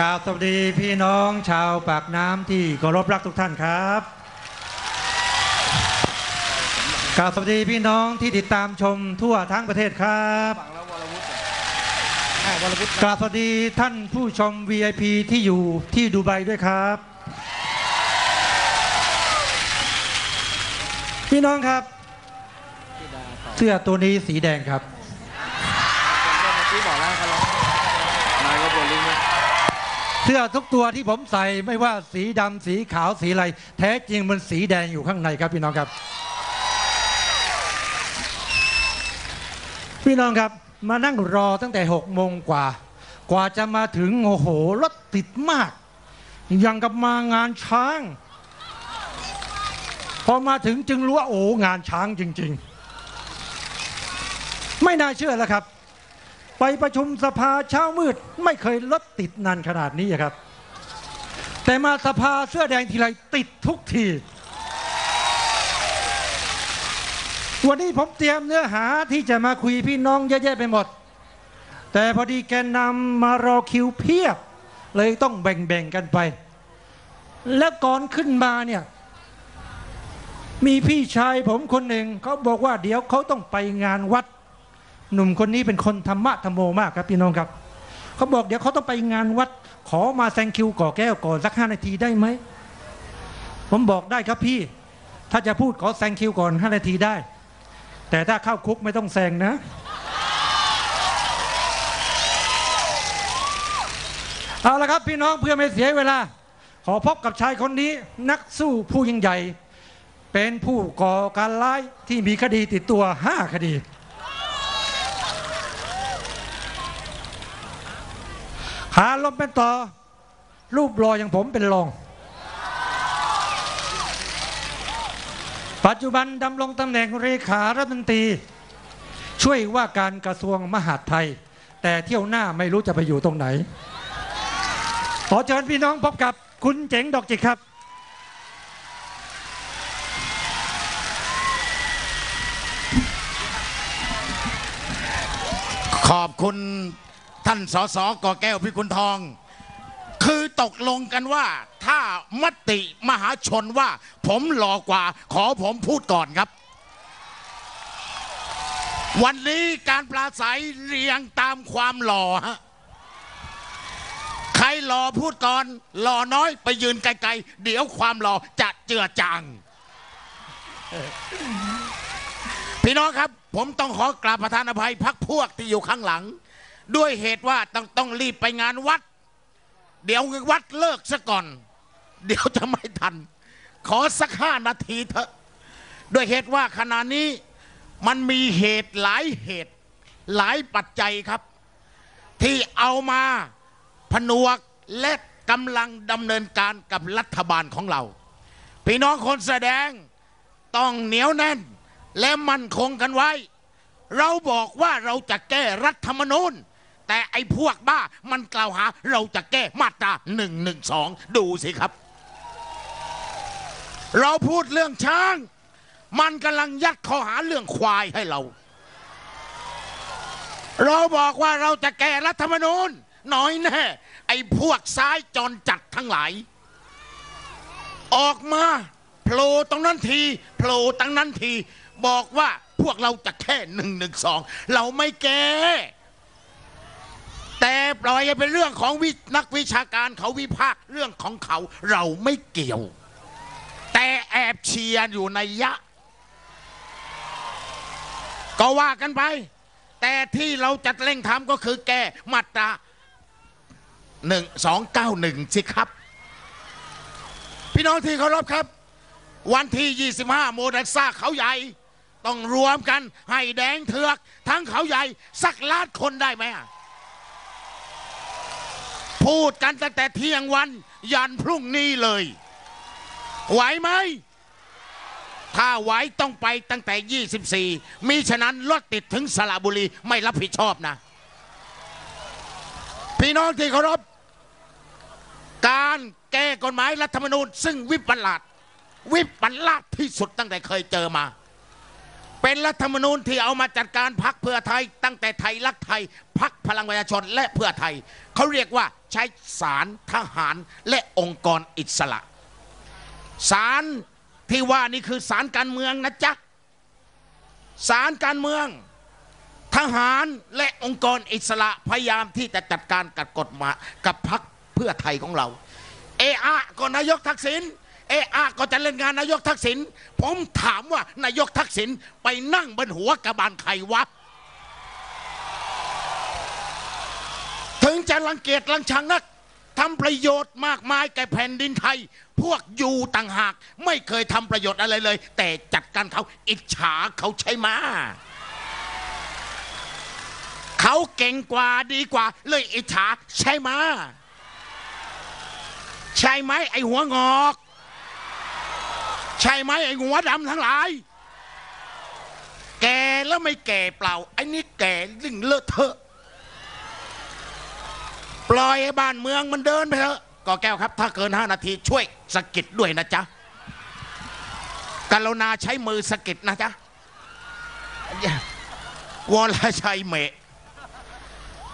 กราบสวัสดีพี่น้องชาวปากน้ำที่เคารพรักทุกท่านครับกราบสวัสดีพี่น้องที่ติดตามชมทั่วทั้งประเทศครับกราบสวัสดีท่านผู้ชม VIP ที่อยู่ที่ดูไบด้วยครับ พี่น้องครับ เสื้อตัวนี้สีแดงครับ เมื่อกี้บอกแล้วเขาร้องนายก็บนลิงก์ เสื้อทุกตัวที่ผมใส่ไม่ว่าสีดำสีขาวสีอะไรแท้จริงมันสีแดงอยู่ข้างในครับพี่น้องครับ พี่น้องครับมานั่งรอตั้งแต่หกโมงกว่า กว่าจะมาถึงโอ้โหรถติดมากยังกับมางานช้าง พอมาถึงจึงรู้ว่าโอ้งานช้างจริง ๆ ไม่น่าเชื่อแล้วครับ ไปประชุมสภาเช้ามืด ไม่เคยรถติดนานขนาดนี้ครับ แต่มาสภาเสื้อแดงทีไรติดทุกที วันนี้ผมเตรียมเนื้อหาที่จะมาคุยพี่น้องเยอะแยะไปหมด แต่พอดีแกนนำมารอคิวเพียบ เลยต้องแบ่งๆกันไป แล้วก่อนขึ้นมาเนี่ยมีพี่ชายผมคนหนึ่งเขาบอกว่าเดี๋ยวเขาต้องไปงานวัด หนุ่มคนนี้เป็นคนธรรมะธรรมโมมากครับพี่น้องครับเขาบอกเดี๋ยวเขาต้องไปงานวัด ขอมาแซงคิวก่อแก้วก่อนสักห้านาทีได้ไหมผมบอกได้ครับพี่ ถ้าจะพูดขอแซงคิวก่อนห้านาทีได้ แต่ถ้าเข้าคุกไม่ต้องแซงนะ เอาละครับพี่น้องเพื่อไม่เสียเวลา ขอพบกับชายคนนี้นักสู้ผู้ยิ่งใหญ่ เป็นผู้ก่อการร้ายที่มีคดีติดตัวห้าคดี หาลมเป็นต่อ รูปรออย่างผมเป็นรอง ปัจจุบันดำรงตำแหน่งเลขารัฐมนตรี ช่วยว่าการกระทรวงมหาดไทย แต่เที่ยวหน้าไม่รู้จะไปอยู่ตรงไหน ขอเชิญพี่น้องพบกับคุณเจ๋งดอกจิกครับขอบคุณ ท่านสสกอแก้วพิกุลทอง คือตกลงกันว่า ถ้ามติมหาชนว่า ผมหล่อกว่า ขอผมพูดก่อนครับ วันนี้การปราศัยเรียงตามความหล่อฮะใครหล่อพูดก่อนหล่อน้อยไปยืนไกลๆเดี๋ยวความหล่อจะเจือจางพี่น้องครับ ผมต้องขอกราบประธานอภัยพักพวกที่อยู่ข้างหลัง ด้วยเหตุว่าต้องต้องรีบไปงานวัด เดี๋ยววัดเลิกซะก่อน เดี๋ยวจะไม่ทัน ขอสักห้านาทีเถอะด้วยเหตุว่าขณะนี้มันมีเหตุหลายเหตุหลายปัจจัยครับ ที่เอามาผนวกและกำลังดำเนินการกับรัฐบาลของเรา พี่น้องคนแสดงต้องเหนียวแน่นและมั่นคงกันไว้ เราบอกว่าเราจะแก้รัฐธรรมนูญ แต่ไอ้พวกบ้ามันกล่าวหาเราจะแก้มาตรา1นึดูสิครับ เราพูดเรื่องช้าง มันกำลังยัดข้อหาเรื่องควายให้เรา เราบอกว่าเราจะแก้รัฐธรรมนูญน้อยแน่ ไอ้พวกซ้ายจรจัดทั้งหลาย ออกมาโผล่ตรงนั้นทีโผล่ตรงนั้นที บอกว่าพวกเราจะแค่หนึ่งหนึ่งสองเราไม่แก้ แต่ปล่อยให้เป็นเรื่องของวินักวิชาการเขาวิพากษ์เรื่องของเขาเราไม่เกี่ยว แต่แอบเชียร์อยู่ในยะ ก็ว่ากันไป แต่ที่เราจะเร่งทำก็คือแก้มาตราหนึ่งสองเก้าหนึ่งสิครับ พี่น้องที่เคารพครับ วันที่ 25 โมเดลซ่าเขาใหญ่ ต้องรวมกันให้แดงเถือก ทั้งเขาใหญ่ สักล้านคนได้ไหมอะ พูดกันตั้งแต่เที่ยงวันยันพรุ่งนี้เลย ไหวไหม ถ้าไหวต้องไปตั้งแต่ 24 มีฉะนั้นรถติดถึงสระบุรีไม่รับผิดชอบนะ พี่น้องที่เคารพ การแก้กฎหมายรัฐธรรมนูญ ซึ่งวิปลาสวิปลาสที่สุดตั้งแต่เคยเจอมา เป็นรัฐธรรมนูญที่เอามาจัดการพักเพื่อไทย ตั้งแต่ไทยรักไทยพักพลังประชาชนและเพื่อไทย เขาเรียกว่าใช้สารทหารและองค์กรอิสระสารที่ว่านี่คือสารการเมืองนะจ๊ะสารการเมือง ทหารและองค์กรอิสระพยายามที่จะจัดการกับกฎหมายกับพักเพื่อไทยของเรา เออะก็นายกทักษิณ เออะก็จะเล่นงานนายกทักษิณผมถามว่านายกทักษิณไปนั่งบนหัวกระบาลใครวะ ถึงจะรังเกียจรังชังนักทำประโยชน์มากมายแก่แผ่นดินไทย พวกอยู่ต่างหาก ไม่เคยทำประโยชน์อะไรเลย แต่จัดการเขาอิจฉาเขาใช่ไหมเขาเก่งกว่าดีกว่า เลยอิจฉาใช่ไหมใช่ไหมไอหัวงอก ใช่ไหมไอ้หัวดำทั้งหลาย แก่แล้วไม่แก่เปล่า ไอ้นี่แก่ลิ่งเลอะเทอะ ปล่อยให้บ้านเมืองมันเดินไปเถอะก็แก้วครับ ถ้าเกิน5นาทีช่วยสะกิดด้วยนะจ๊ะกรุณาใช้มือสะกิดนะจ๊ะวรชัยเมะ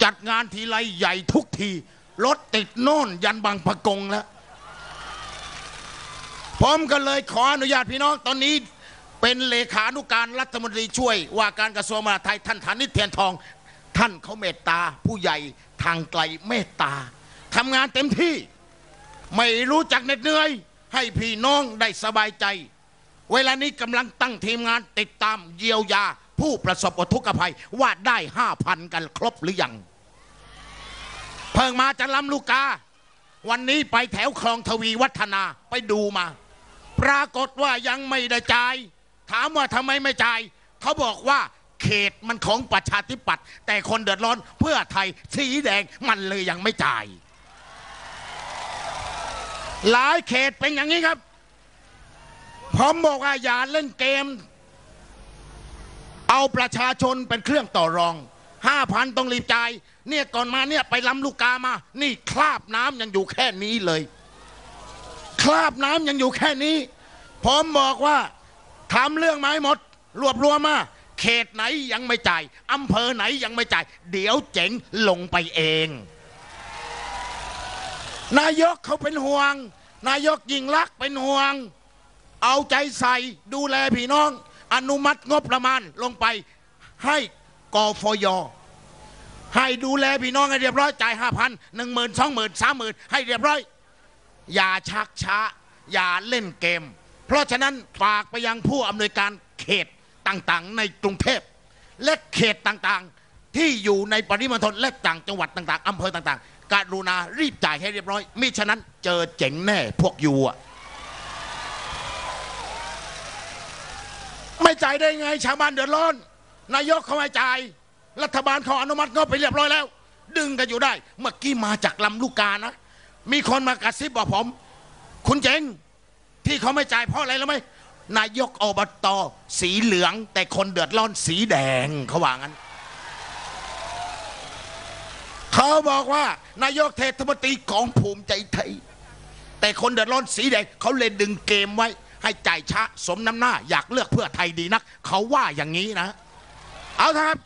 จัดงานทีไรใหญ่ทุกที รถติดโน่นยันบางปะกงแล้ว ผมก็เลยขออนุญาตพี่น้องตอนนี้เป็นเลขานุการรัฐมนตรีช่วย ว่าการกระทรวงมหาดไทยท่านธนิเทียนทอง ท่านเขาเมตตา ผู้ใหญ่ทางไกลเมตตาทำงานเต็มที่ไม่รู้จักเหน็ดเหนื่อย ให้พี่น้องได้สบายใจ เวลานี้กำลังตั้งทีมงานติดตามเยียวยา ผู้ประสบอุทกภัยว่าได้ห้าพันกันครบหรือยัง เพิ่งมาจากลำลูกกา วันนี้ไปแถวคลองทวีวัฒนาไปดูมา ปรากฏว่ายังไม่ได้จ่าย ถามว่าทำไมไม่จ่ายเขาบอกว่าเขตมันของประชาธิปัตย์แต่คนเดือดร้อนเพื่อไทยสีแดงมันเลยยังไม่จ่าย หลายเขตเป็นอย่างนี้ครับผมบอกว่าอย่าเล่นเกม เอาประชาชนเป็นเครื่องต่อรองห้าพันต้องรีบจ่ายเนี่ยก่อนมาเนี่ยไปลำลูกกามา นี่คราบน้ำยังอยู่แค่นี้เลย คราบน้ำยังอยู่แค่นี้ ผมบอกว่าทำเรื่องไม้หมด รวบรวมมาเขตไหนยังไม่จ่ายอำเภอไหนยังไม่จ่าย เดี๋ยวเจ๋งลงไปเอง นายกเขาเป็นห่วง นายกยิ่งรักเป็นห่วง เอาใจใส่ดูแลพี่น้อง อนุมัติงบประมาณลงไปให้กฟยให้ดูแลพี่น้องให้เรียบร้อยจ่ายห้าพันหนึ่งหมื่นสองหมื่นสามหมื่นให้เรียบร้อย อย่าชักช้า อย่าเล่นเกม เพราะฉะนั้นฝากไปยังผู้อำนวยการเขตต่างๆ ในกรุงเทพและเขตต่างๆ ที่อยู่ในปริมณฑลและต่างจังหวัดต่างๆอำเภอต่างๆ การุณารีบจ่ายให้เรียบร้อยมิฉะนั้นเจอเจ๋งแน่พวกยูอะไม่จ่ายได้ไง ชาวบ้านเดือดร้อน นายกเขาไม่จ่าย รัฐบาลเขาอนุมัติงบไปเรียบร้อยแล้ว ดึงกันอยู่ได้ เมื่อกี้มาจากลำลูกกานะ มีคนมากระซิบบอกผม คุณเจ๋งที่เขาไม่จ่ายเพราะอะไรรู้ไหมนายกอบตสีเหลือง แต่คนเดือดร้อนสีแดงเขาว่างั้นเขาบอกว่านายกเทศมนตรีของภูมิใจไทย แต่คนเดือดร้อนสีแดงเขาเลยดึงเกมไว้ ให้จ่ายช้าสมน้ำหน้า อยากเลือกเพื่อไทยดีนัก เขาว่าอย่างนี้นะ เอาเถอะครับ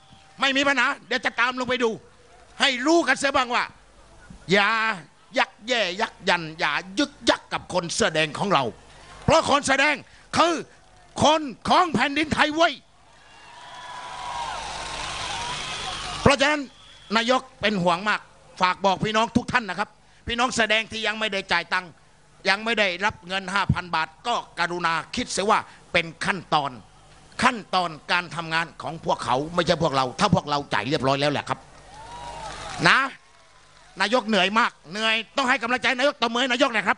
ไม่มีปัญหาเดี๋ยวจะตามลงไปดู ให้รู้กันเสียบ้างว่า อย่า ยักแย่ยักยันอย่ายึกยักกับคนเสื้อแดงของเรา เพราะคนแสอแดงคือคนของแผ่นดินไทยเว้ยเพราะฉะนั้นนายกเป็นห่วงมากฝากบอกพี่น้องทุกท่านนะครับ พี่น้องแสดงที่ยังไม่ได้จ่ายตังค์ยังไม่ได้รับเงิน 5,000 บาท ก็กรุณาคิดเสียว่าเป็นขั้นตอน ขั้นตอนการทำงานของพวกเขาไม่ใช่พวกเรา ถ้าพวกเราจ่ายเรียบร้อยแล้วแหละครับ นะ นายกเหนื่อยมาก เหนื่อยต้องให้กำลังใจนายกตบมือให้นายกหน่อยครับ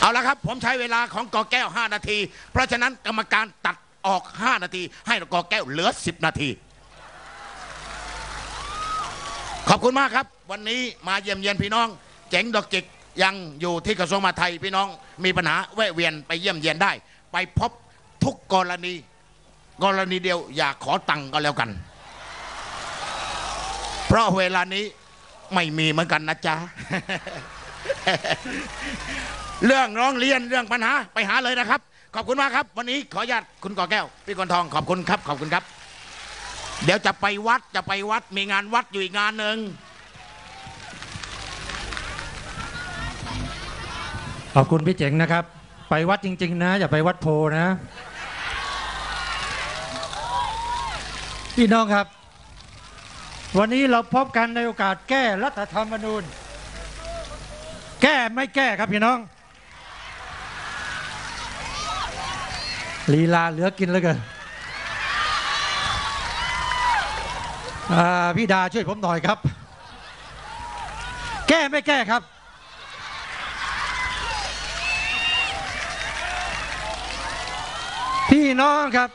เอาละครับ ผมใช้เวลาของกอแก้ว 5 นาที เพราะฉะนั้นกรรมการตัดออก 5 นาที ให้กอแก้วเหลือ 10 นาที ขอบคุณมากครับ วันนี้มาเยี่ยมเยียนพี่น้อง เจ๋งดอกจิกยังอยู่ที่กระทรวงมหาดไทยพี่น้องมีปัญหาแวะเวียนไปเยี่ยมเยียนได้ ไปพบทุกกรณี กรณีเดียวอย่าขอตังค์ก็แล้วกัน ราะเวลานี้ไม่มีเหมือนกันนะจ๊ะ เรื่องร้องเรียนเรื่องปัญหาไปหาเลยนะครับ ขอบคุณมากครับ วันนี้ขออนุญาตคุณก่อแก้ว พี่กอนทองขอบคุณครับ ขอบคุณครับ เดี๋ยวจะไปวัดจะไปวัดมีงานวัดอยู่อีกงานหนึ่งขอบคุณพี่เจ๋งนะครับ ไปวัดจริง ๆ นะ อย่าไปวัดโพนะ พี่น้องครับ วันนี้เราพบกันในโอกาสแก้รัฐธรรมนูญ แก้ไม่แก้ครับพี่น้อง ลีลาเหลือกินเหลยเกินพี่ดาช่วยผมหน่อยครับ แก้ไม่แก้ครับ พี่น้องครับ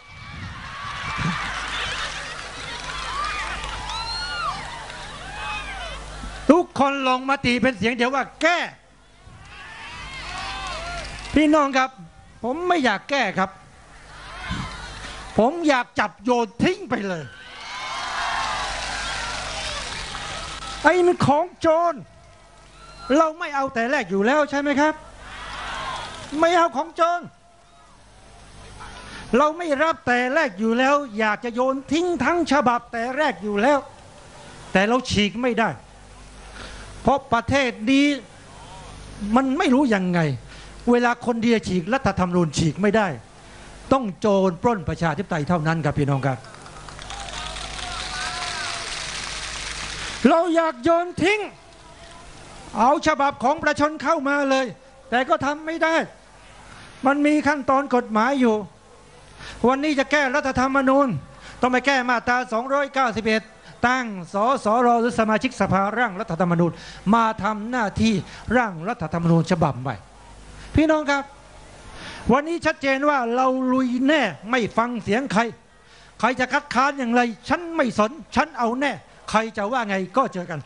ทุก คนลงมติเป็นเสียงเดียวว่าแก้ พี่น้องครับ ผมไม่อยากแก้ครับ ผมอยากจับโยนทิ้งไปเลยไอ้มันของโจรเราไม่เอาแต่แรกอยู่แล้วใช่ไหมครับ ไม่เอาของโจรเราไม่รับแต่แรกอยู่แล้ว อยากจะโยนทิ้งทั้งฉบับแต่แรกอยู่แล้ว แต่เราฉีกไม่ได้ เพราะประเทศนี้มันไม่รู้ยังไง เวลาคนเดียฉีกรัฐธรรมนูญฉีกไม่ได้ ต้องโจรปล้นประชาธิปไตยเท่านั้นครับพี่น้องครับ เราอยากโยนทิ้ง เอาฉบับของประชาชนเข้ามาเลย แต่ก็ทำไม่ได้ มันมีขั้นตอนกฎหมายอยู่ วันนี้จะแก้รัฐธรรมนูญ ต้องไปแก้มาตรา 291 ตั้งสสรหรือสมาชิกสภาร่างรัฐธรรมนูญมาทำหน้าที่ร่างรัฐธรรมนูญฉบับใหม่พี่น้องครับ วันนี้ชัดเจนว่าเราลุยแน่ไม่ฟังเสียงใคร ใครจะคัดค้านอย่างไร ฉันไม่สน ฉันเอาแน่ ใครจะว่าไงก็เจอกัน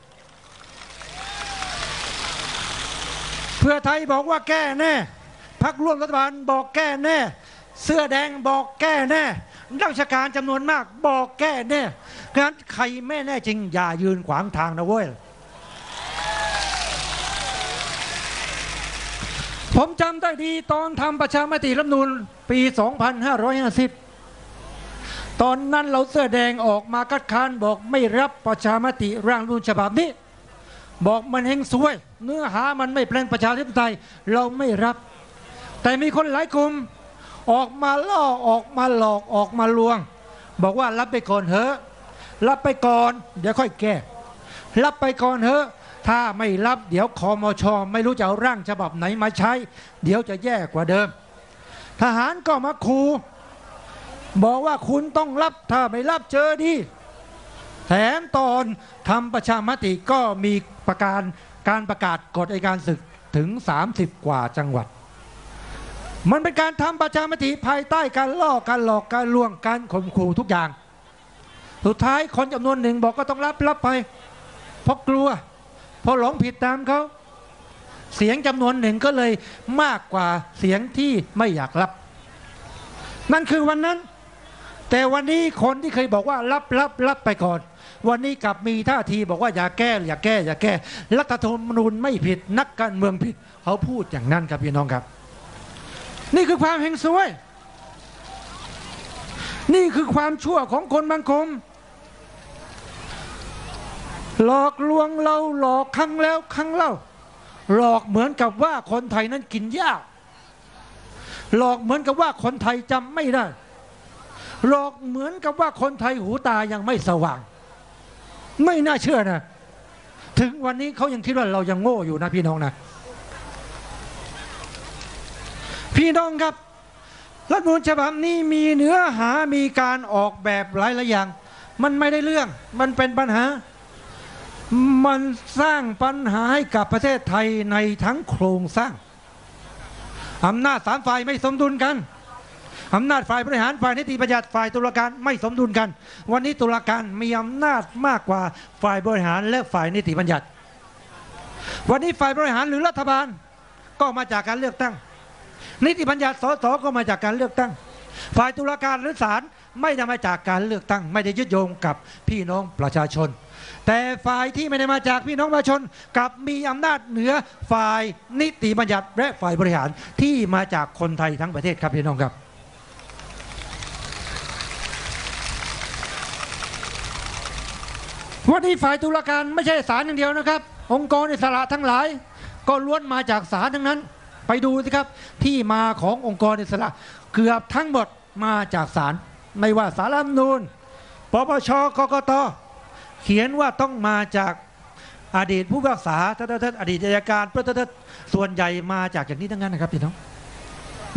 เพื่อไทยบอกว่าแก้แน่พักร่วมรัฐบาลบอกแก้แน่ เสื้อแดงบอกแก้แน่ ราชการจำนวนมาก บอกแก้แน่งั้นใครไม่แน่จริง อย่ายืนขวางทางนะเว้ยผมจำได้ดีตอนทำประชามติรัฐมนูญปี 2550 ตอนนั้นเราเสื้อแดงออกมาคัดค้านบอกไม่รับประชามติร่างรัฐนูญฉบับนี้ บอกมันเฮงซวย เนื้อหามันไม่เป็นประชาธิปไตยเราไม่รับ แต่มีคนหลายกลุ่ม ออกมาล่อออกมาหลอกออกมาลวง บอกว่ารับไปก่อนเถอะรับไปก่อน เดี๋ยวค่อยแก้ รับไปก่อนเถอะถ้าไม่รับเดี๋ยวคอมชไม่รู้จะเอาร่างฉบับไหนมาใช้ เดี๋ยวจะแย่กว่าเดิม ทหารก็มาคูบอกว่าคุณต้องรับถ้าไม่รับเจอดี แถมตอนทำประชามติก็มีประการการประกาศกฎอัยการศึกถึง 30 กว่าจังหวัด มันเป็นการทำประชามติภายใต้การล่อการหลอกการลวงการข่มขู่ทุกอย่าง สุดท้ายคนจำนวนหนึ่งบอกก็ต้องรับรับไป เพราะกลัวเพราะหลงผิดตามเขาเสียงจำนวนหนึ่งก็เลยมากกว่าเสียงที่ไม่อยากรับ นั่นคือวันนั้น แต่วันนี้คนที่เคยบอกว่ารับรับรับไปก่อน วันนี้กลับมีท่าทีบอกว่าอย่าแก้อย่าแก้อย่าแก้ รัฐธรรมนูญไม่ผิดนักการเมืองผิด เขาพูดอย่างนั้นครับพี่น้องครับ นี่คือความเฮงซวย นี่คือความชั่วของคนบางคมหลอกลวงเราหลอกครั้งแล้วครั้งเล่า หลอกเหมือนกับว่าคนไทยนั้นกินยาก หลอกเหมือนกับว่าคนไทยจำไม่ได้ หลอกเหมือนกับว่าคนไทยหูตายังไม่สว่าง ไม่น่าเชื่อนะ ถึงวันนี้เขายังคิดว่าเรายังโง่อยู่นะพี่น้องนะ พี่น้องครับรัฐมนูญฉบับนี้มีเนื้อหามีการออกแบบหลายหลายอย่าง มันไม่ได้เรื่อง มันเป็นปัญหา มันสร้างปัญหาให้กับประเทศไทยในทั้งโครงสร้างอำนาจสามฝ่ายไม่สมดุลกันอำนาจฝ่ายบริหารฝ่ายนิติบัญญัติฝ่ายตุลาการไม่สมดุลกัน วันนี้ตุลาการมีอำนาจมากกว่าฝ่ายบริหารและฝ่ายนิติบัญญัติ วันนี้ฝ่ายบริหารหรือรัฐบาลก็มาจากการเลือกตั้ง นิติบัญญัติสสก็มาจากการเลือกตั้ง ฝ่ายตุลาการหรือศาลไม่ได้มาจากการเลือกตั้ง ไม่ได้ยึดโยงกับพี่น้องประชาชน แต่ฝ่ายที่ไม่ได้มาจากพี่น้องประชาชนกับมีอำนาจเหนือฝ่ายนิติบัญญัติและฝ่ายบริหารที่มาจากคนไทยทั้งประเทศครับพี่น้องครับวันนี้ฝ่ายตุลาการไม่ใช่ศาลอย่างเดียวนะครับ องค์กรอิสระทั้งหลาย ก็ล้วนมาจากศาลทั้งนั้น ไปดูสิครับที่มาขององค์กรอิสระ เกือบทั้งหมดมาจากศาลไม่ว่าสารรัฐธรรมนูญปปชกกตเขียนว่าต้องมาจากอดีตผู้พิพากษาท่านอดีตอัยการเพื่อส่วนใหญ่มาจากอย่างนี้ทั้งนั้นนะครับพี่น้อง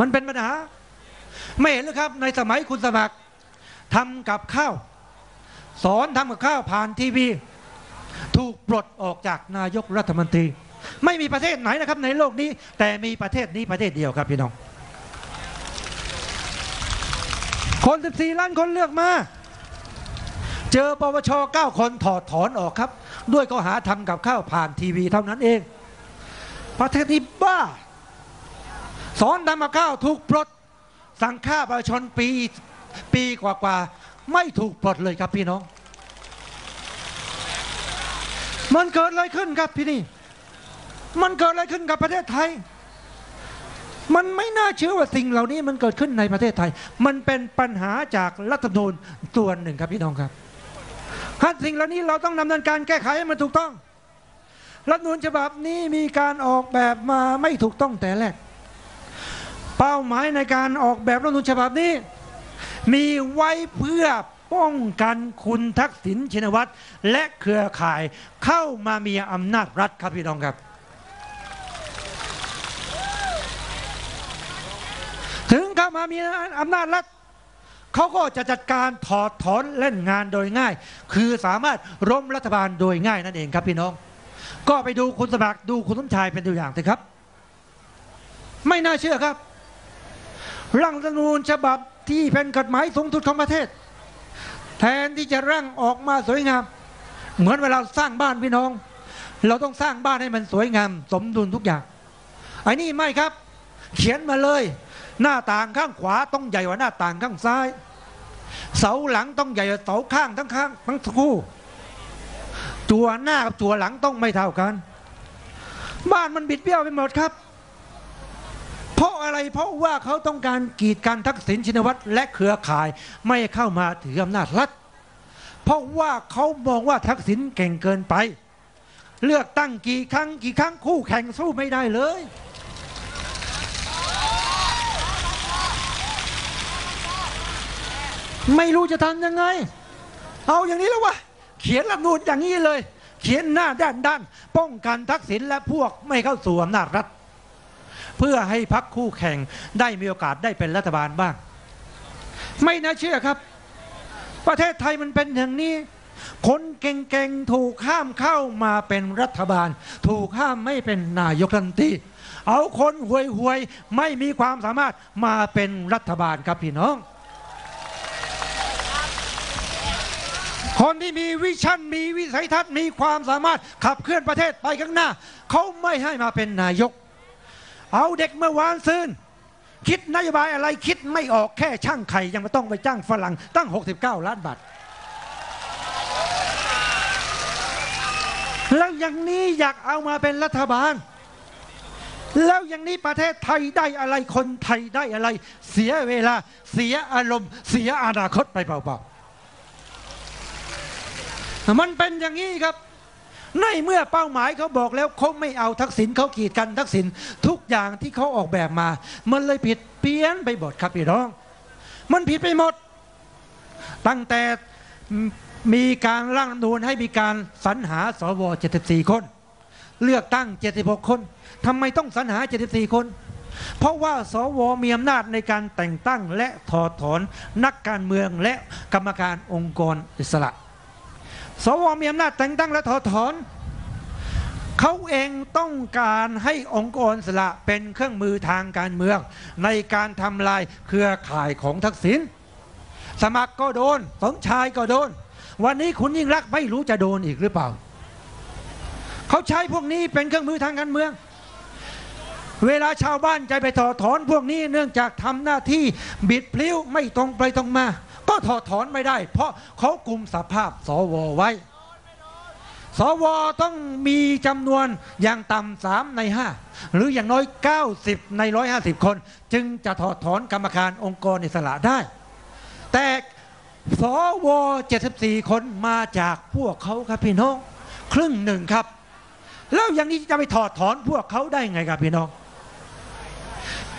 มันเป็นปัญหา ไม่เห็นหรือครับ ในสมัยคุณสมัครทำกับข้าว สอนทำกับข้าวผ่านทีวี ถูกปลดออกจากนายกรัฐมนตรี ไม่มีประเทศไหนนะครับในโลกนี้ แต่มีประเทศนี้ประเทศเดียวครับพี่น้อง คน 14 ล้านคนเลือกมา เจอปปช9 คนถอดถอนออกครับ ด้วยข้อหาทำกับข้าวผ่านทีวีเท่านั้นเอง ประเทศนี้บ้า สอนทำกับข้าวถูกปลดสั่งฆ่าประชาชนปีปีกว่าๆไม่ถูกปลดเลยครับพี่น้องมันเกิดอะไรขึ้นครับพี่นี่ มันเกิดอะไรขึ้นกับประเทศไทย มันไม่น่าเชื่อว่าสิ่งเหล่านี้มันเกิดขึ้นในประเทศไทย มันเป็นปัญหาจากรัฐธรรมนูญตัวหนึ่งครับพี่น้องครับถ้าสิ่งเหล่านี้เราต้องดำเนินการแก้ไขให้มันถูกต้อง รัฐธรรมนูญฉบับนี้มีการออกแบบมาไม่ถูกต้องแต่แรก เป้าหมายในการออกแบบรัฐธรรมนูญฉบับนี้ มีไว้เพื่อป้องกันคุณทักษิณชินวัตรและเครือข่ายเข้ามามีอำนาจรัฐครับพี่น้องครับ ถึงเข้า มามีอำนาจรัฐเขาก็จะจัดการถอดถอนเล่นงานโดยง่าย คือสามารถล้มรัฐบาลโดยง่ายนั่นเองครับพี่น้อง ก็ไปดูคุณสมัครดูคุณสมชายเป็นตัวอย่างเถอะครับ ไม่น่าเชื่อครับร่างรัฐธรรมนูญฉบับที่เป็นกฎหมายสูงสุดของประเทศ แทนที่จะร่างออกมาสวยงาม เหมือนเวลาสร้างบ้านพี่น้อง เราต้องสร้างบ้านให้มันสวยงาม สมดุลทุกอย่างไอ้นี่ไม่ครับ เขียนมาเลย หน้าต่างข้างขวาต้องใหญ่กว่าหน้าต่างข้างซ้าย เสาหลังต้องใหญ่กว่าเสาข้างทั้งข้างทั้งคู่จัวหน้ากับจัวหลังต้องไม่เท่ากัน บ้านมันบิดเบี้ยวไปหมดครับ เพราะอะไรเพราะว่าเขาต้องการกีดกันทักษิณชินวัตรและเครือข่ายไม่เข้ามาถืออำนาจรัฐเพราะว่าเขามองว่าทักษิณเก่งเกินไป เลือกตั้งกี่ครั้งกี่ครั้งคู่แข่งสู้ไม่ได้เลย ไม่รู้จะทำยังไง เอาอย่างนี้แล้ววะเขียนรัฐมนูญอย่างนี้เลย เขียนหน้าด้านด้าน ป้องกันทักษิณและพวกไม่เข้าสู่อำนาจรัฐ เพื่อให้พักคู่แข่งได้มีโอกาสได้เป็นรัฐบาลบ้าง ไม่น่าเชื่อครับ ประเทศไทยมันเป็นอย่างนี้ คนเก่งๆถูกห้ามเข้ามาเป็นรัฐบาล ถูกห้ามไม่เป็นนายกรัฐมนตรีเอาคนห่วยๆไม่มีความสามารถมาเป็นรัฐบาลครับพี่น้อง คนที่มีวิชั่นมีวิสัยทัศน์มีความสามารถขับเคลื่อนประเทศไปข้างหน้า เขาไม่ให้มาเป็นนายก เอาเด็กเมื่อวานซืนคิดนโยบายอะไรคิดไม่ออกแค่ช่างไข่ยังไม่ต้องไปจ้างฝรั่งตั้ง 69 ล้านบาทแล้วอย่างนี้อยากเอามาเป็นรัฐบาล แล้วอย่างนี้ประเทศไทยได้อะไรคนไทยได้อะไร เสียเวลาเสียอารมณ์ เสียอนาคตไปเปล่าๆ มันเป็นอย่างนี้ครับ ในเมื่อเป้าหมายเขาบอกแล้วเขาไม่เอาทักษิณเขากีดกันทักษิณทุกอย่างที่เขาออกแบบมา มันเลยผิดเพี้ยนไปหมดครับพี่น้อง มันผิดไปหมด ตั้งแต่มีการร่างรัฐธรรมนูญให้มีการสรรหาสว 74 คน เลือกตั้ง 76 คนทำไมต้องสรรหา 74 คน เพราะว่าสวมีอำนาจในการแต่งตั้งและถอดถอนนักการเมืองและกรรมการองค์กรอิสระ สวมีอำนาจแต่งตั้งและถอดถอน เขาเองต้องการให้องค์กรสระเป็นเครื่องมือทางการเมือง ในการทำลายเครือข่ายของทักษิณสมัครก็โดนสมชายก็โดน วันนี้คุณยิ่งรักไม่รู้จะโดนอีกหรือเปล่า เขาใช้พวกนี้เป็นเครื่องมือทางการเมือง เวลาชาวบ้านจะไปถอดถอนพวกนี้เนื่องจากทำหน้าที่บิดพลิ้วไม่ตรงไปตรงมา ถอดถอนไม่ได้ เพราะเขากลุ่มสภาพสวไว้ สวต้องมีจำนวนอย่างต่ำสามในห้าหรืออย่างน้อย 90 ใน 150 คน จึงจะถอดถอนกรรมการองค์กรอิสระได้ แต่สว74 คนมาจากพวกเขาครับพี่น้อง ครึ่งหนึ่งครับ แล้วอย่างนี้จะไปถอดถอนพวกเขาได้ไงครับพี่น้อง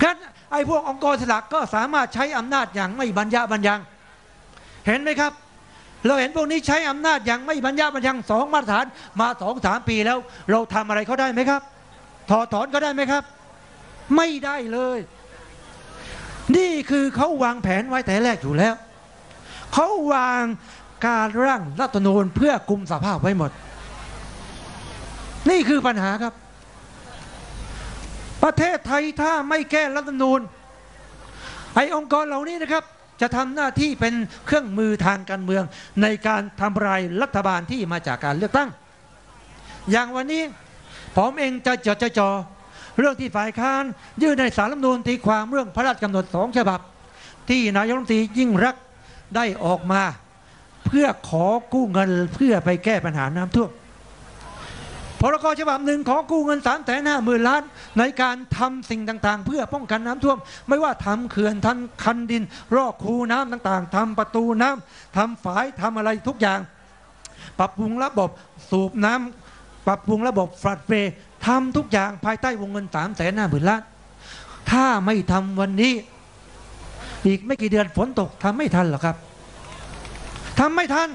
งั้นไอ้พวกองค์กรสระก็สามารถใช้อำนาจอย่างไม่บรรยะบรรยัง เห็นไหมครับ เราเห็นพวกนี้ใช้อำนาจอย่างไม่บรรยะบรรยังสองมาตรฐานมาสองสามปีแล้ว เราทำอะไรเขาได้ไหมครับ ถอดถอนเขาได้ไหมครับ ไม่ได้เลย นี่คือเขาวางแผนไว้แต่แรกอยู่แล้ว เขาวางการร่างรัฐธรรมนูญเพื่อกุมสภาพไว้หมด นี่คือปัญหาครับ ประเทศไทยถ้าไม่แก้รัฐธรรมนูญไอ้องค์กรเหล่านี้นะครับ จะทำหน้าที่เป็นเครื่องมือทางการเมือง ในการทำลายรัฐบาลที่มาจากการเลือกตั้ง อย่างวันนี้ผมเองจะจดจะจอเรื่องที่ฝ่ายค้านยื่นในสารรัฐมนูญตีความเรื่องพระราชกำหนดสองฉบับ ที่นายกรัฐมนตรียิ่งรักได้ออกมา เพื่อขอกู้เงินเพื่อไปแก้ปัญหาน้ำท่วม พรกฉบับหนึ่งขอกู้เงิน3ามแสนห้าหมื่นล้าน ในการทำสิ่งต่างๆ เพื่อป้องกันน้ำท่วม ไม่ว่าทำเขื่อนทำคันดิน รอกคูน้ำต่างๆทำประตูน้ำทำฝายทำอะไรทุกอย่าง ปรับปรุงระบบสูบน้ำปรับปรุงระบบฟลัดเฟย์ทำทุกอย่างภายใต้วงเงิน3ามแสนห้าหมื่นล้าน ถ้าไม่ทำวันนี้ อีกไม่กี่เดือนฝนตกทำไม่ทันหรอกครับทำไม่ทัน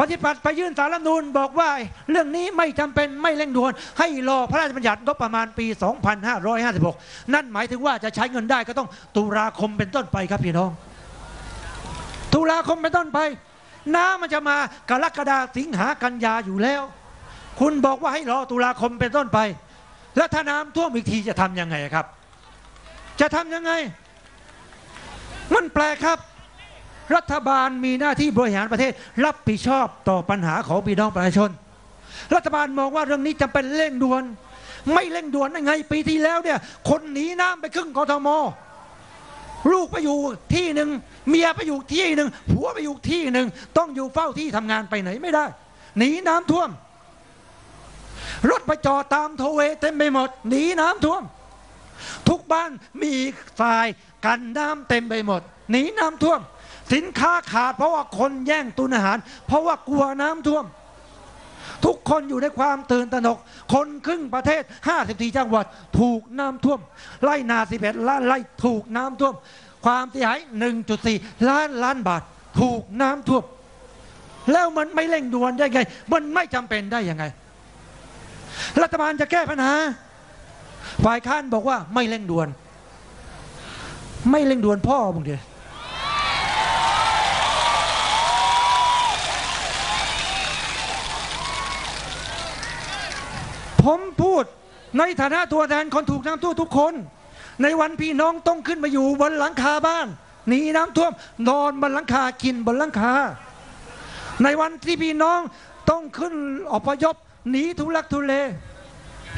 ปฏิบัติไปยื่นสารรัฐมนูญบอกว่าเรื่องนี้ไม่จำเป็นไม่เร่งด่วน ให้รอพระราชบัญญัติงบประมาณปี 2556 นั่นหมายถึงว่าจะใช้เงินได้ก็ต้องตุลาคมเป็นต้นไปครับพี่น้อง ตุลาคมเป็นต้นไป น้ำมันจะมากรกฎาสิงหากันยาอยู่แล้ว คุณบอกว่าให้รอตุลาคมเป็นต้นไป แล้วถ้าน้ำท่วมอีกทีจะทำยังไงครับ จะทำยังไง มันแปลกครับ รัฐบาลมีหน้าที่บริหารประเทศ รับผิดชอบต่อปัญหาของพี่น้องประชาชน รัฐบาลมองว่าเรื่องนี้จำเป็นเร่งด่วน ไม่เร่งด่วนได้ไงปีที่แล้วเนี่ย คนหนีน้ำไปครึ่งกทม ลูกไปอยู่ที่หนึ่งเมียไปอยู่ที่หนึ่งผัวไปอยู่ที่หนึ่งต้องอยู่เฝ้าที่ทำงานไปไหนไม่ได้ หนีน้ำท่วม รถไปจอดตามโทเวเต็มไปหมด หนีน้ำท่วม ทุกบ้านมีทรายกันน้ำเต็มไปหมด หนีน้ำท่วม สินค้าขาด เพราะว่าคนแย่งตุนอาหาร เพราะว่ากลัวน้ำท่วม ทุกคนอยู่ในความตื่นตระหนก คนครึ่งประเทศ 54 จังหวัด ถูกน้ำท่วม ไล่นา11ล้านไร่ถูกน้ำท่วม ความเสียหาย 1.4 ล้านล้านบาท ถูกน้ำท่วม แล้วมันไม่เร่งด่วนได้ไง มันไม่จำเป็นได้ยังไง รัฐบาลจะแก้ปัญหาฝ่ายค้านบอกว่าไม่เร่งด่วน ไม่เร่งด่วนพ่อมึงเดีย ผมพูดในฐานะตัวแทนคนถูกน้ำท่วมทุกคน ในวันพี่น้องต้องขึ้นมาอยู่บนหลังคาบ้านหนีน้ำท่วม นอนบนหลังคากินบนหลังคา ในวันที่พี่น้องต้องขึ้นอพยพหนีทุลักทุเล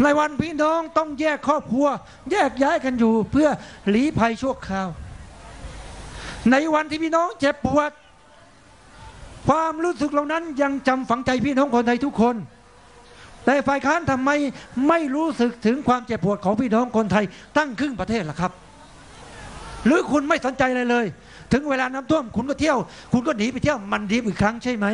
ในวันพี่น้องต้องแยกครอบครัว แยกย้ายกันอยู่เพื่อหลีภัยชั่วคราว ในวันที่พี่น้องเจ็บปวด ความรู้สึกเหล่านั้นยังจำฝังใจพี่น้องคนไทยทุกคน แต่ฝ่ายค้านทำไมไม่รู้สึกถึงความเจ็บปวดของพี่น้องคนไทยตั้งครึ่งประเทศล่ะครับ หรือคุณไม่สนใจอะไรเลย ถึงเวลาน้ำท่วมคุณก็เที่ยว คุณก็หนีไปเที่ยวมันดีอีกครั้งใช่ไหม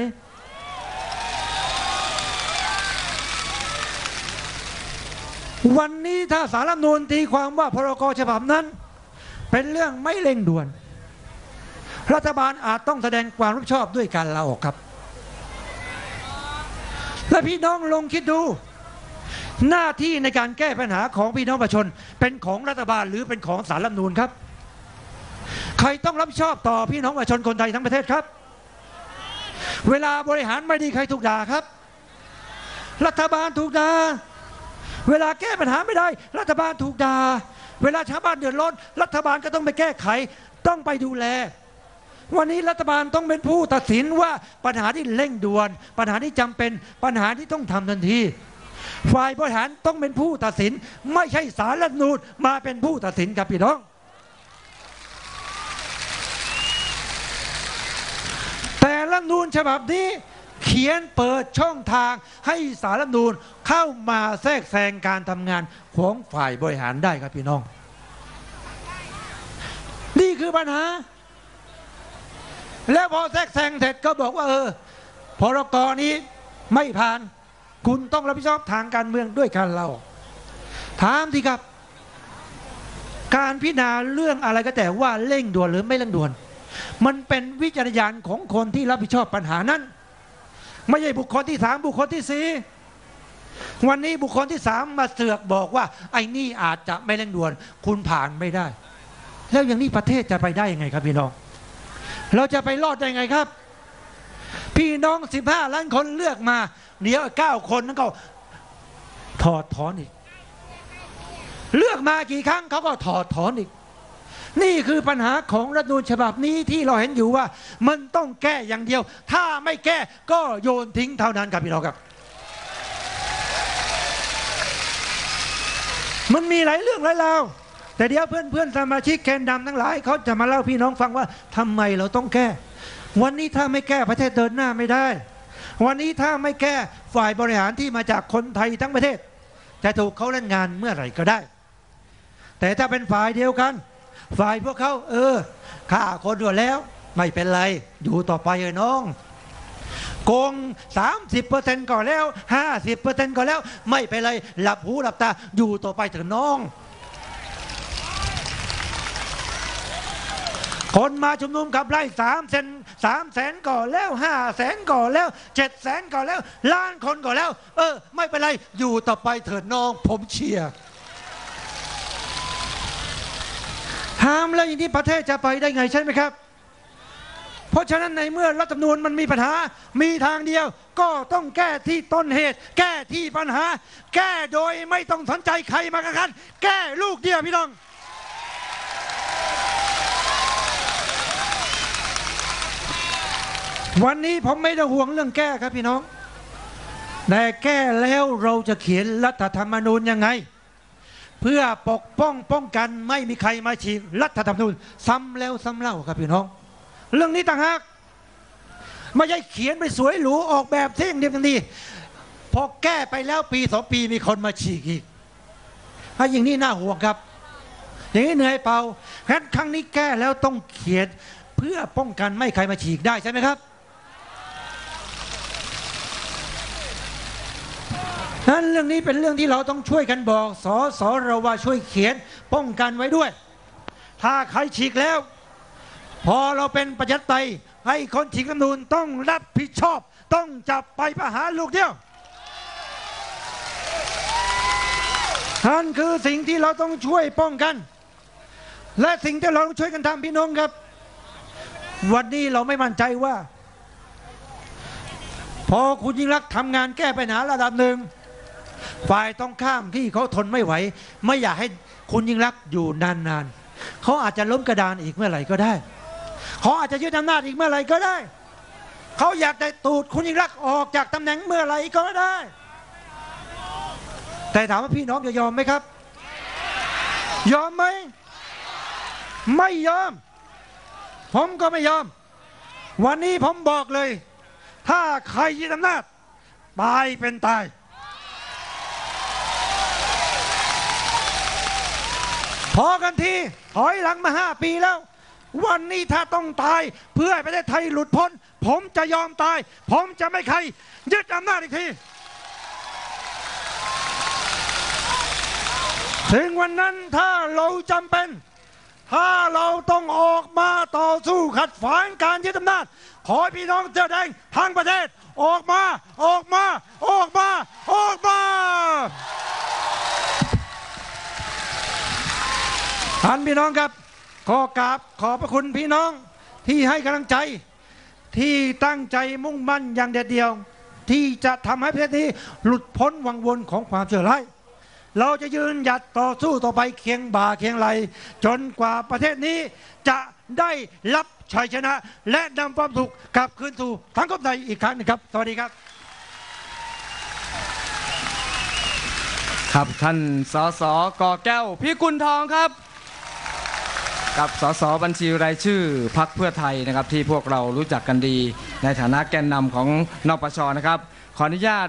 วันนี้ถ้าสารรัฐมนูญตีความว่าพรกฉบับนั้น เป็นเรื่องไม่เร่งด่วน รัฐบาลอาจต้องแสดงความรับผิดชอบด้วยการลาออกครับ และพี่น้องลงคิดดู หน้าที่ในการแก้ปัญหาของพี่น้องประชาชน เป็นของรัฐบาลหรือเป็นของสารรัฐนูญครับ ใครต้องรับผิดชอบต่อพี่น้องประชาชนคนไทยทั้งประเทศครับ เวลาบริหารไม่ดีใครถูกด่าครับ รัฐบาลถูกด่าเวลาแก้ปัญหาไม่ได้ รัฐบาลถูกด่าเวลาชาวบ้านเดือดร้อนรัฐบาลก็ต้องไปแก้ไข ต้องไปดูแล วันนี้รัฐบาลต้องเป็นผู้ตัดสินว่าปัญหาที่เร่งด่วน ปัญหาที่จำเป็นปัญหาที่ต้องทำทันทีฝ่ายบริหารต้องเป็นผู้ตัดสิน ไม่ใช่สารรัฐมนูญมาเป็นผู้ตัดสินครับพี่น้องรัฐธรรมนูญฉบับนี้เขียนเปิดช่องทางให้สารรัฐมนูญเข้ามาแทรกแซงการทำงานของฝ่ายบริหารได้ครับพี่น้อง นี่คือปัญหา แล้วพอแทรกแซงเสร็จก็บอกว่าเออพรกนี้ไม่ผ่านคุณต้องรับผิดชอบทางการเมืองด้วยกันเราถามทีครับ การพิจารณาเรื่องอะไรก็แต่ว่าเร่งด่วนหรือไม่เร่งด่วน มันเป็นวิจารณญาณของคนที่รับผิดชอบปัญหานั้น ไม่ใช่บุคคลที่สามบุคคลที่สี่วันนี้บุคคลที่สามมาเสือกบอกว่า ไอ้นี่อาจจะไม่เร่งด่วน คุณผ่านไม่ได้ แล้วอย่างนี้ประเทศจะไปได้ยังไงครับพี่น้อง เราจะไปรอดได้ยังไงครับ พี่น้อง15ล้านคนเลือกมา เดี๋ยวเก้าคนนั้นก็ถอดถอนอีก เลือกมากี่ครั้งเขาก็ถอดถอนอีก นี่คือปัญหาของรัฐนูญฉบับนี้ที่เราเห็นอยู่ว่า มันต้องแก้อย่างเดียว ถ้าไม่แก้ก็โยนทิ้งเท่านั้นครับพี่น้องครับ มันมีหลายเรื่องหลายราว แต่เดี๋ยวเพื่อนเพื่อนๆสมาชิกแกนดำทั้งหลายเขาจะมาเล่าพี่น้องฟังว่าทำไมเราต้องแก้ วันนี้ถ้าไม่แก้ประเทศเดินหน้าไม่ได้ วันนี้ถ้าไม่แก้ฝ่ายบริหารที่มาจากคนไทยทั้งประเทศ จะถูกเขาเล่นงานเมื่อไหร่ก็ได้ แต่ถ้าเป็นฝ่ายเดียวกัน ฝ่ายพวกเขาเออฆ่าคนด่วนแล้ว ไม่เป็นไรอยู่ต่อไปเลยน้องโกง 30%ก่อนแล้ว 50%ก่อนแล้ว ไม่เป็นไรหลับหูหลับตาอยู่ต่อไปเถอะน้อง คนมาชุมนุมกับไล่สามเซนสามแสนก่อนแล้วห้าแสนก่อนแล้วเจ็ดแสนก่อนแล้ว ล้านคนก่อนแล้ว เออ ไม่เป็นไร อยู่ต่อไปเถิดน้อง ผมเชียร์ห้ามแล้วอย่างนี้ประเทศจะไปได้ไงใช่ไหมครับ เพราะฉะนั้นในเมื่อรัฐธรรมนูญมันมีปัญหา มีทางเดียว ก็ต้องแก้ที่ต้นเหตุ แก้ที่ปัญหา แก้โดยไม่ต้องสนใจใครมากัน แก้ลูกเดียวพี่น้อง วันนี้ผมไม่ได้ห่วงเรื่องแก้ครับพี่น้อง แต่แก้แล้วเราจะเขียนรัฐธรรมนูญยังไง เพื่อปกป้องป้องกันไม่มีใครมาฉีกรัฐธรรมนูญซ้ำแล้วซ้ำเล่าครับพี่น้อง เรื่องนี้ต่างหากไม่ใช่เขียนไปสวยหรูออกแบบเท่งเดียวกันดีพอแก้ไปแล้วปีสองปีมีคนมาฉีกอีกถ้าอย่างนี้น่าห่วงครับ อย่างนี้เหนื่อยเปล่าแค่ครั้งนี้แก้แล้วต้องเขียนเพื่อป้องกันไม่ใครมาฉีกได้ใช่ไหมครับ นั้นเรื่องนี้เป็นเรื่องที่เราต้องช่วยกันบอกสอสอเราว่าช่วยเขียนป้องกันไว้ด้วย ถ้าใครฉีกแล้ว พอเราเป็นประชาธิปไตยให้คนฉีกรัฐธรรมนูญต้องรับผิดชอบ ต้องจับไปประหารลูกเดียวนั่นคือสิ่งที่เราต้องช่วยป้องกัน และสิ่งที่เราต้องช่วยกันทำพี่น้องครับ วันนี้เราไม่มั่นใจว่า พอคุณยิ่งรักทำงานแก้ปัญหาระดับหนึ่ง ฝ่ายต้องข้ามที่เขาทนไม่ไหว ไม่อยากให้คุณยิ่งรักอยู่นานๆเขาอาจจะล้มกระดานอีกเมื่อไหร่ก็ได้เขาอาจจะยึดอำนาจอีกเมื่อไหร่ก็ได้ เขาอยากได้ตูดคุณยิ่งรักออกจากตำแหน่งเมื่อไหร่ก็ได้ แต่ถามว่าพี่น้องจะยอมไหมครับ ยอมไหม ไม่ยอม ผมก็ไม่ยอม วันนี้ผมบอกเลย ถ้าใครยึดอำนาจตายเป็นตาย พอกันทีถอยหลังมาห้าปีแล้ว วันนี้ถ้าต้องตายเพื่อประเทศไทยหลุดพ้น ผมจะยอมตาย ผมจะไม่ใคร ยึดอำนาจอีกทีถึงวันนั้นถ้าเราจำเป็น ถ้าเราต้องออกมาต่อสู้ขัดฝางการยึดอำนาจ ขอพี่น้องเสื้อแดงทั้งประเทศ ออกมา ออกมา ออกมา ออกมา ท่านพี่น้องครับ ขอกราบขอบพระคุณพี่น้องที่ให้กำลังใจที่ตั้งใจมุ่งมั่นอย่างเด็ดเดียว ที่จะทำให้ประเทศนี้หลุดพ้นวังวนของความเสื่อร้ายเราจะยืนหยัดต่อสู้ต่อไปเคียงบ่าเคียงไหล จนกว่าประเทศนี้จะได้รับชัยชนะ และนำความสุขกลับคืนสู่สังคมไทยอีกครั้งนึงครับ สวัสดีครับ ครับท่านสสกอแก้วพี่กุลทองครับ กับสสบัญชีรายชื่อพักเพื่อไทยนะครับที่พวกเรารู้จักกันดี ในฐานะแกนนำของนปชนะครับขออนุญาต